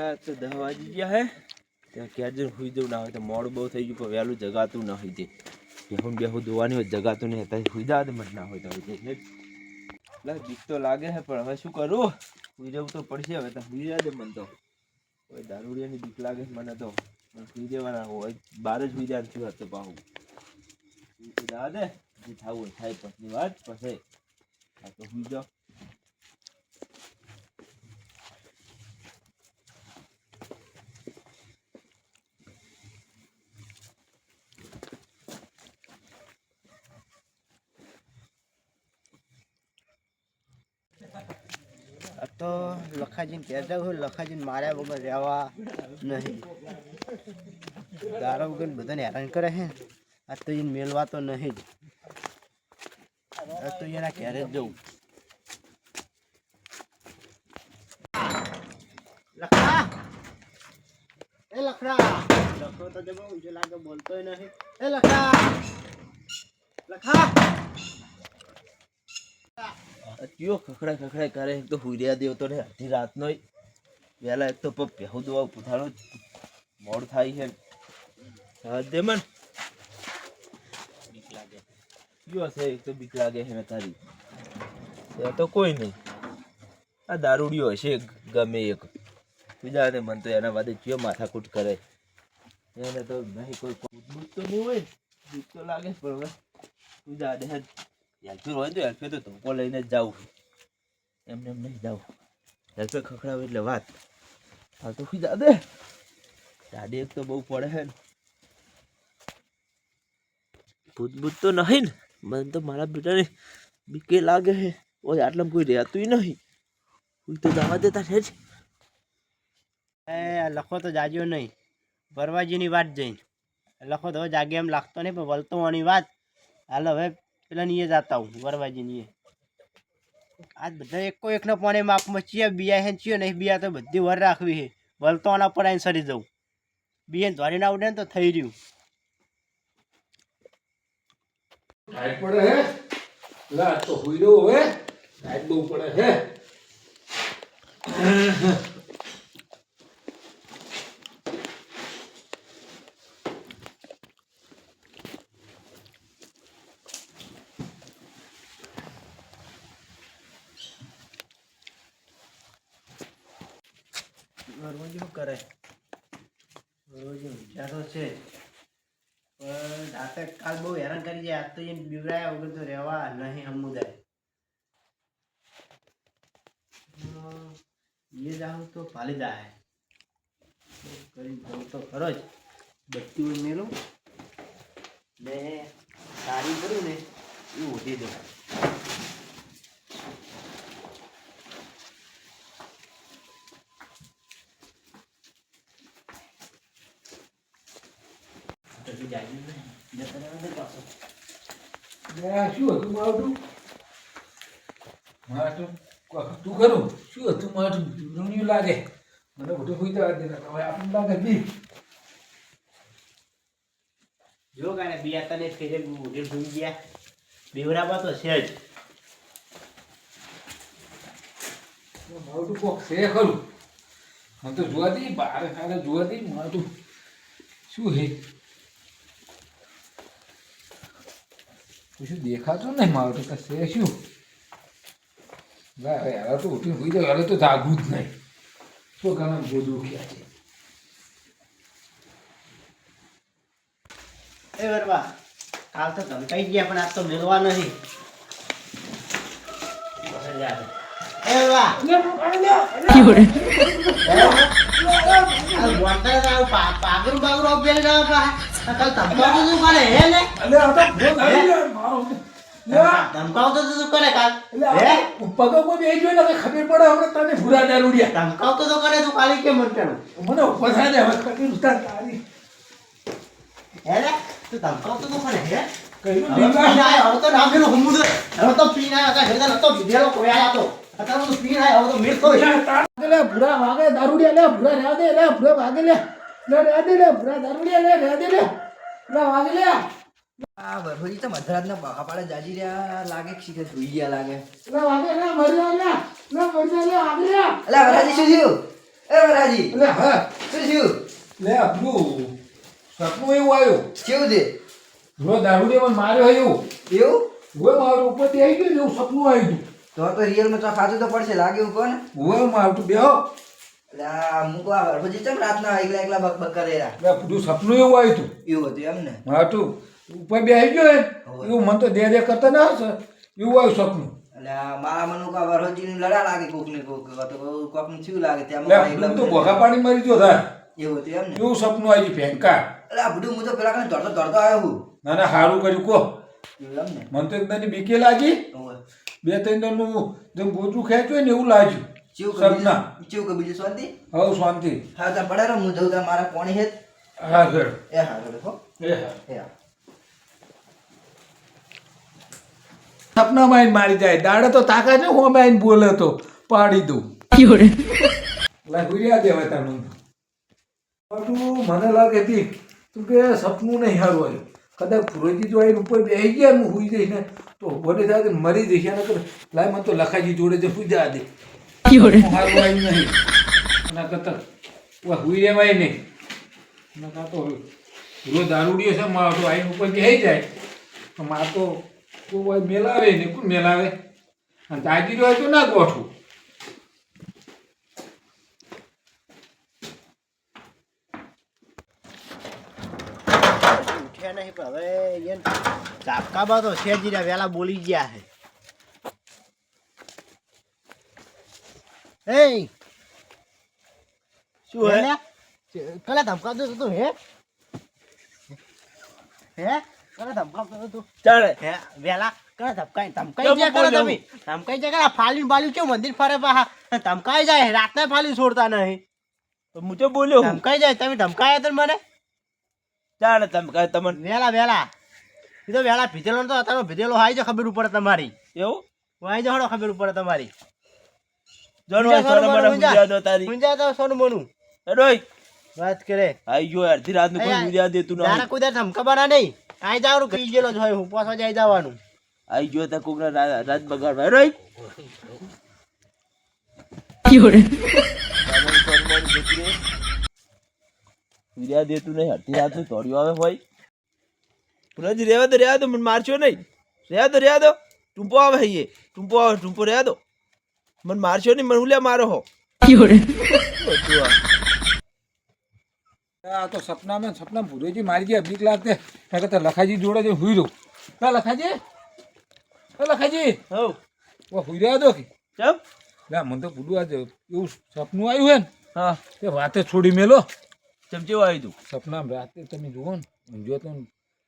ના દહ વાગી ગયા હે. ત્યાં ક્યાં જઈને સુઈ જવું ના હોય તો મોડું બહુ થઈ ગયું, પણ વહેલું જગાતું ના હોય તે બેહું બેહું ધોવાની હોય જગાતું નહીં, ત્યાં સુઈ જવા મત ના હોય તો હવે એટલે બીક તો લાગે છે પણ હવે શું કરું? સુઈ જવું તો પડશે હવે તો સુઈ જવા મને તો. હવે દારૂડિયાની બીક લાગે મને તો. સુઈ જવાના હોય, બાર જ સુઈ જાય છું હતો પાહું. સુઈ જવા દે, જે થવું થાય પછી વાત, પછી. આ તો સુઈ જાઓ આ તો લખાજીને કહેતા હોય, લખાજીને માર્યા વગર રહેવા નહીં. દારૂ વગર બધાને હેરાન કરે હે આ તો એને મેળવા તો નહીં. જ આ તો એના ઘેરે જ જવું. લખડા! લખો તો જબો ઊંચો લાગે, બોલતોય નહીં. એ લખડા! લખા! કયો ખખડા ખખડા કરે, એક તો હુર્યા દેવ તો ને, અડધી રાતનો વહેલા એક તો પહેવું દવા પૂથાણો મોડ થાય છે. હા દે મન. બીક લાગે. કયો હશે એક તો બીક લાગે છે ને તારી. એ તો કોઈ નહીં. આ દારૂડિયો હશે, ગમે એક. બીજા ને મન તો એના બાદ કયો માથાકૂટ કરે. એને તો નહીં કોઈ તો નહીં હોય બીક તો લાગે પણ હવે. બીજા દે હેલ્પર હોય તો હેલ્પર તો ધોકો લઈને જ જાઉં એમને એમ નહીં જાઉં. હેલ્પર ખખડાવે એટલે વાત. હાલ તો ખુદ દે. દાદી એક તો બહુ પડે છે ને. ભૂત ભૂત તો નહીં ને. મને તો મારા બેટાને બીકે લાગે છે. ઓય, આટલામાં કોઈ રહેતું નહીં. હું તો જવા દેતા છે જ. લખો તો જાગ્યો નહીં. ભરવાજીની વાત જઈને. લખો તો જાગે એમ લાગતો નહીં, પણ વલતોવાની વાત. હાલ હવે પેલા નીએ જતા હું બરવાજીની આજ બધા એકો એકના પાણી માપમાં ચિયા બિયા હે ને ચિયો નહીં, બિયા તો બધી વર રાખવી છે. વલતોના પર આવીને સરી જવું. બિયાને ધોરીને આવડે ને તો થઈ રહ્યું. ટાઈટ પડે હે? લા તો હુઈ રહ્યો હે. ટાઈટ બહુ પડે હે રોજ શું કરે? રોજ વિચારો છે. પણ આપણે કાલ બહુ હેરાન કરી જાય. આજ તો એમ બીવરાયા વગર તો રહેવા નહીં સમુદાય. જાઉં તો પાલી હે કરી જવું તો ખરો જ. બત્તી હોય ને સારી કરું ને એ ઉઠી દઉં તો તું જાય નહીં જતો રહેવા દે પાછો લે, શું હતું માવઠું? માવઠું? તું ખરું શું હતું માવઠું? રૂણિયું લાગે. મને બધું હુઈ જવા દે હવે આપણને લાગે બી. જો કાને બિયા તને ફેરે ઉડે ભૂલી ગયા. બેવરામાં તો છે જ. માવઠું કોક છે ખરું. મને તો જોવા દઈ બાર ખાને જોવા દઈ માવઠું. શું હે? કશું દેખાતું નહીં મારું તો કશે શું? ભાઈ હવે હવે તો ઉઠીને હુઈ જાય હવે તો જાગવું જ નહીં. શું કારણ બહુ ક્યાં છે. એ વરવા કાલ તો ધમકાઈ ગયા પણ આજ તો મેળવા નહીં પાગરું બાગરું પા. કાલ ધમકાવતો તું હે? ને મારો ધમકાવતો તો કરે કાલ. હે? ખબર પડે હમણાં તને ભૂરા દારૂડિયા ધમકાવતો તો કરે તું કાલે કેમ મંટાણું મને થાય હવે ખબર ઉતાર તારી. હે ને તું ધમકાવતો તો કરે હે? હવે તો ના પેલું હમું છે. હવે તો પીને આયો, કાંઈ હેરતા નતો પીધેલો કોઈ આયા તો. અત્યારે તો હવે તો મેળ તો લે ભૂરા વાગે દારૂડિયા લે ભૂરા રહ્યા દે લે ભૂરા વાગે લે. લે રહ્યા દે લે ભૂરા દારૂડિયા લે રહ્યા દે લે. ભૂરા વાગે લે. આ વરહોજી તો મધરાતના બહા પાડે જાજી રહ્યા લાગે કે શીખે ધોઈ ગયા લાગે. લે વાગે લે મરી લે લે મરી લે વાગે લે અલા વરાજી શું થયું? એ વરાજી એટલે હા. શું થયું? લે આપણું સપનું એવું આવ્યું. કેવું છે જો દારૂડી મને માર્યો એવું. એવું? હવે મારું ઉપરથી આવી ગયું ને એવું સપનું આવ્યું તો તો રિયલમાં તો તો પડશે લાગે એવું કોને હવે મારું બેહો મૂકવા હરભજી ચમ રાતના એકલા એકલા બક બક કરે રા બધું સપનું એવું આવ્યું હતું. એવું હતું એમ ને? મારું ઉપર બે આવી ગયો એવું મન તો દે દે કરતા ના હશે. એવું આવ્યું સપનું. એટલે મારા મનુ કા વરહોજીની લડા લાગે કોક ને કોક. તો કોક ને થયું લાગે. ત્યાં તો ભોગા પાણી મરી ગયો થાય. એવું હતું એમ ને? એવું સપનું આવી ફેંકા એટલે આ બધું હું તો પેલા કને દોડતો દોડતો આવ્યો હું. ના ના સારું કર્યું ને? મને તો એકદમ બીકે લાગી. બે ત્રણ દરનું જેમ ગોચું ખેંચ્યું ને એવું લાગ્યું. ચેવું કે બીજું ચેવું કે બીજું શાંતિ? હવે શાંતિ. હા તો પડે હું જઉં ત્યાં મારા કોણી હેત હા એ હા તો હો. એ હા. એ હા. સપનામાં આવીને મારી જાય. દાડે તો તાકા છે હું આવીને બોલે તો પાડી દઉં. લા દેવાય દેવા તારું પાછું મને લાગે હતી તું કે સપનું નહીં સારું આવ્યું કદાચ પુરોજી જો આવીને ઉપર બે ગયા હું હુઈ જઈશ ને તો બોલે થાય મરી જઈશ એને કરે લાય મને તો લખાજી જોડે જે સુઈ જા દે સારું આવ્યું નહીં. એના કરતા હુઈ રહેવાય નહીં. એના કાં તો રોજ દારૂડીઓ છે મારો તો આવીને ઉપર બે જાય. તો માર તો કોઈ મેલાવે ને કોણ મેલાવે? અને તાજી હોય તો ના ગોઠવું. નહીં પણ હવે ઝાપકામાં તો છે વહેલા બોલી ગયા એ શું હે? કલા ધમકાવતો હતો તું હે? હે? કલા ધમકાવતો તું. ચાલે. હે વેલા કલા ધમકાઈ ધમકાઈ જાય કરો તમે. ધમકાઈ જાય કરો. ફાલ્યું બાલ્યું કેવું મંદિર ફરે પાહા? ધમકાઈ જાય રાતના ફાલ્યું છોડતા નહીં. તો હું તો બોલ્યો ધમકાઈ જાય તમે ધમકાયા તો મને? ચાલે તમે કાંઈ તમને. વેલા વેલા. એ તો વેલા ભીધેલો તો તમે ભીધેલો જો ખબર પડે તમારી. એવું? વાઈ જો હડો ખબર પડે તમારી. જોનો સોનું મને સોનું મોનું. વાત કરે. આઈ ગયો અડધી રાતનું કોઈ અયા, દેતું ના તારા નહીં. કોઈ ધમકાવાના નહીં. આઈ જવાનું કઈ ગયેલો જ હોય હું પાછો જઈ જવાનું. આઈ ગયો તા કોક રાત બગાડવા. એડોય ભૂલ્યા દેતું નહીં અડધી રાતનું તોડ્યું આવે હોય. પુનઃ રેવા દો રેવા દો મને મારશો નહીં. રેવા દો રેવા દો. ટૂંપો આવે હૈયે ટૂંપો આવે ટૂંપો રેવા દો. મને મારશો નહીં મને હુલ્યા મારો હો. આ. તો સપનામાં સપના ભૂરેજી મારી ગયા બીક લાગતે. મેં કહેતા લખાજી જોડે જે હુઈ રહું. ના લખાજી હા લખાજી હઉ. ઓ હુઈ રહ્યા દો કે? ચમ? ના મને તો ભૂલું આજે એવું સપનું આવ્યું હે ને. હા. તે વાતે છોડી મેલો. ચમચેવું આવી તું? સપના રાતે તમે જુઓ ને ઊંઝો તો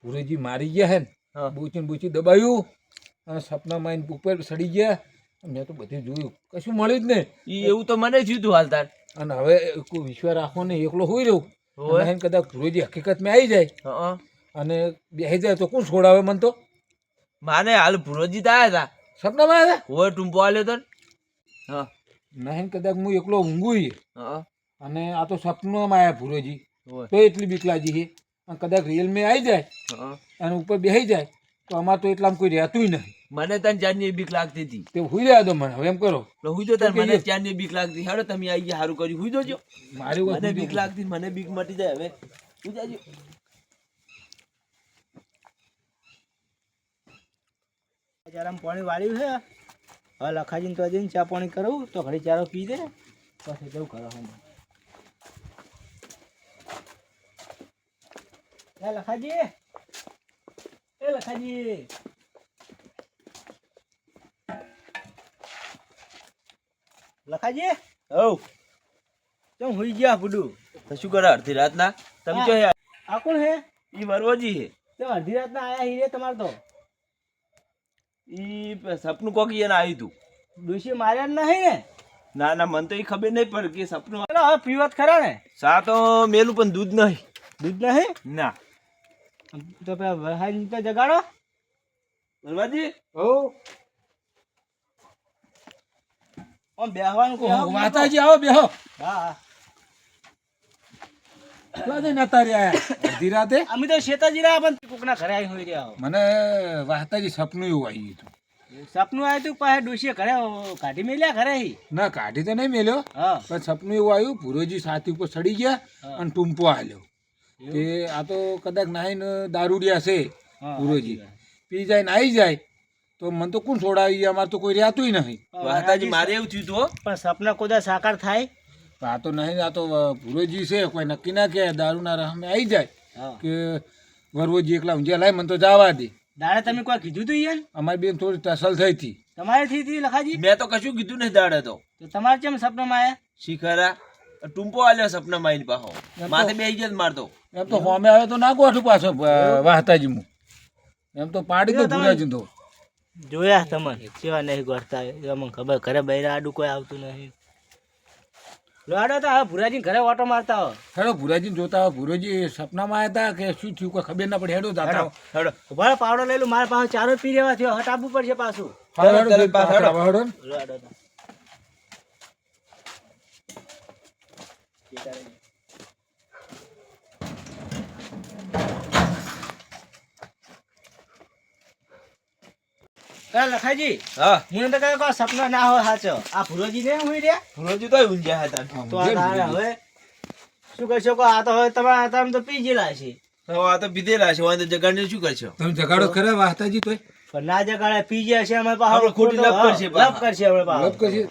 ભૂરેજી મારી ગયા હે ને. હા. બૂચી બૂચી દબાયું અને સપનામાં આઈને ઉપર સડી ગયા. મેં તો બધું જોયું. કશું મળ્યું જ નહીં. એવું તો મને જીધું હાલતા હાલ અને હવે કોઈ વિશ્વાસ રાખો ને એકલો હોઈ રહ્યું અને કદાચ ભૂરેજી હકીકતમાં આવી જાય. હં. અને બેસી જાય તો કોણ છોડાવે મને તો? માને હાલ ભુરોજી આયા હતા સપનામાં આવ્યા હોય ટૂંપો આલ્યો તો. હા. નહીં કદાચ હું એકલો ઊંઘું અને આ તો સપનામાં આવ્યા ભુરોજી. તો એટલી બીક લાગી છે. અને કદાચ રિયલ મેં આવી જાય. અને ઉપર બેસી જાય તો અમારે તો એટલામાં કોઈ રહેતું નહીં. મને તને ચાંદની બીક લાગતી હતી. તે હુઈ રહ્યા તો મને હવે એમ કરો. હુઈ જો તાર મને ચાંદની બીક લાગતી. હેડો તમે આઈ ગયા સારું કર્યું. હુઈ જોજો. મારી મને બીક લાગતી મને બીક મટી જાય હવે. હુઈ જાજો. જરામ પાણી વાળ્યું છે. હવે લખાજીને તો જઈને ચા પાણી કરવું તો ઘડી ચારો પી દે. પછી જવું કરવા હું લખાજી. એ લખાજી. લખાજી? હઉ કેમ હુઈ ગયા બુડું તો શું કરે અડધી રાતના? તમે જો હે. આ કોણ હે? ઈ વરવોજી હે. કેમ અડધી રાતના આયા હીરે તમાર તો. ઈ સપનું કોકી એને આવ્યું તું. ડોશી માર્યા નહીં ને? ના ના મને તો ઈ ખબર નહીં પડ કે સપનું હવે પીવત ખરા ને? સા તો મેલું પણ દૂધ નહીં. દૂધ નહીં? ના. તો પેલા વહાઈ જગાડો. વરવાજી? હઉ. આમ બેહવાનું ઓહો, માતાજી આવો બેહો. હા. અમે તો શેતાજી રહ્યા પણ કોકના ઘરે આવી હોઈ રહ્યા. મને વાહતાજી સપનું એવું આવી હતું. સપનું આવ્યું તું પાસે ડોશીએ ઘરે કાઢી મેલ્યા ઘરે ના કાઢી તો નહીં મેલ્યો પણ સપનું એવું આવ્યું ભુરોજી સાથી ઉપર ચડી ગયા અને ટૂંપો હાલ્યો તે આ તો કદાચ નાહીને દારૂડિયા છે વાત. પી જાય ને આવી જાય તો મને તો કોણ છોડાવી? અમારે તો કોઈ રહેતું નહીં. વાહતાજી મારે એવું થયું તો પણ સપના કોદા સાકાર થાય? આ તો નહીં આ તો ભૂરોજી છે કોઈ નક્કી ના કે દારૂના રહમે આવી જાય. કે વરવોજી એકલા ઊંઝા લાય મને તો જવા દે. દાડે તમે કોઈ કીધું તું યાર અમારી બેન થોડી ટસલ થઈ હતી. તમારે થઈ હતી લખાજી? મેં તો કશું કીધું નહીં દાડે તો. તો તમારે કેમ સપનામાં આયા? શિખરા ટૂંપો આલ્યો સપના માઈન પાહો માથે બે જ મારતો. એમ તો હોમે આવે તો ના ગોઠું પાછો વાહતાજી હું એમ તો પાડી દો જો તમે- તો. જોયા તમને? કેવા નહીં ગોઠતા? અમને ખબર ઘરે બહાર આડું કોઈ આવતું નહીં. લોડો તો હવે ભુરાજી ઘરે ઓટો મારતા હો. હેડો ભુરાજી જોતા હોય ભુરોજી સપનામાં આવ્યા હતા કે શું થયું? કોઈ ખબર ના પડે. હેડો જાતા હેડો. હો. હેડો. ઊભા પાવડો લઈ લો. મારા પાસે ચારો પી રહેવા થયો. હટાવવું પડશે પાછું. હેડો, હેડો. હેડો. લોડો એ લખાજી હા. હું તો કહ્યું કે સપના ના હોય સાચો. આ ભુરોજી ને હું રહ્યા? ભુરોજી તો ઊંઝા હતા. તો આ હવે શું કરશો? કહો આ તો હવે તમારા તમે તો પી ગયેલા છે. હવે આ તો પીધેલા છે. વાંધો જગાડને શું કરશો? તમે જગાડો ખરા વાહતાજી તોય. પણ ના જગાડે પી ગયા છે અમે પાછો ખોટી લપ કરશે લપ કરશે અમે લપ કશી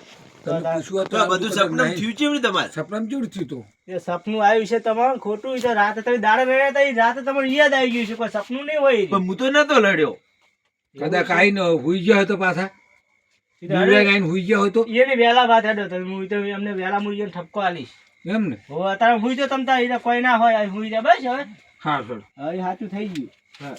તમે પૂછ્યું તો આ બધું સપનું થયું છે એમની તમારે? સપનામાં કેવું થયું તો? એ સપનું આવ્યું છે તમારું ખોટું છે. રાતે તમે દાડે રહ્યા હતા ઈ રાતે તમારે યાદ આવી ગયું છે. સપનું નહીં હોય પણ હું તો નતો લડ્યો. કદાચ આઈ ન હુઈ ગયો હતો પાછા. આઈને હુઈ ગયા હોય તો? એની વહેલા વાત હેડો તમે હું તો એમને વહેલા મુઈ ઠપકો આલીશ. એમ ને? હો અત્યારે હુઈ તો તમ તાર ઈ તો કોઈ ના હોય હુઈ જાય બસ હવે. હા સર હવે સાચું થઈ ગયું. હા.